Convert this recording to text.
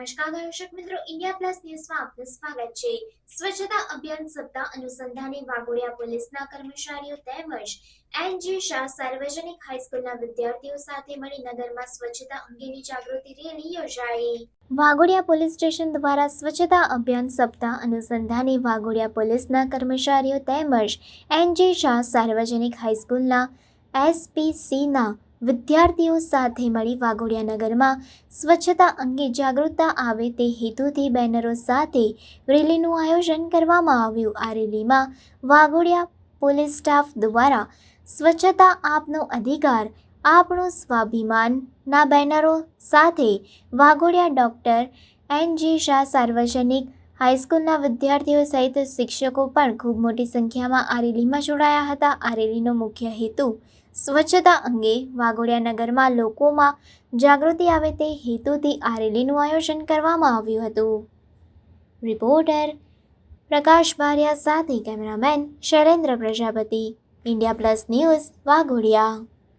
નમસ્કાર, દર્શક મિત્રો. ઇન્ડિયા પ્લસ ન્યૂઝમાં આપનું સ્વાગત છે. સ્વચ્છતા અભિયાન સપ્તાહ અનુસંધાને વાઘોડિયા પોલીસના કર્મચારીઓ તેમજ એનજી શાહ સાર્વજનિક હાઈસ્કૂલના વિદ્યાર્થીઓ સાથે મળી નગરમાં સ્વચ્છતા અંગેની જાગૃતિ રેલી યોજાઈ. વાઘોડિયા પોલીસ સ્ટેશન દ્વારા સ્વચ્છતા અભિયાન સપ્તાહ અનુસંધાને વાઘોડિયા પોલીસના કર્મચારીઓ તેમજ એનજી શાહ સાર્વજનિક હાઈસ્કૂલના એસપીસીના વિદ્યાર્થીઓ સાથે મળી વાઘોડિયા નગરમાં સ્વચ્છતા અંગે જાગૃતતા આવે તે હેતુથી બેનરો સાથે રેલીનું આયોજન કરવામાં આવ્યું. આ રેલીમાં વાઘોડિયા પોલીસ સ્ટાફ દ્વારા સ્વચ્છતા આપનો અધિકાર આપણું સ્વાભિમાનના બેનરો સાથે Waghodia doctor N G Shah સાર્વજનિક હાઈસ્કૂલના વિદ્યાર્થીઓ સહિત શિક્ષકો પણ ખૂબ મોટી સંખ્યામાં આ રેલીમાં જોડાયા હતા. આ રેલીનો મુખ્ય હેતુ સ્વચ્છતા અંગે વાઘોડિયા નગરમાં લોકોમાં જાગૃતિ આવે તે હેતુથી આ રેલીનું આયોજન કરવામાં આવ્યું હતું. રિપોર્ટર પ્રકાશ બારિયા સાથે cameraman Shailendra Prajapati, India plus news Waghodia.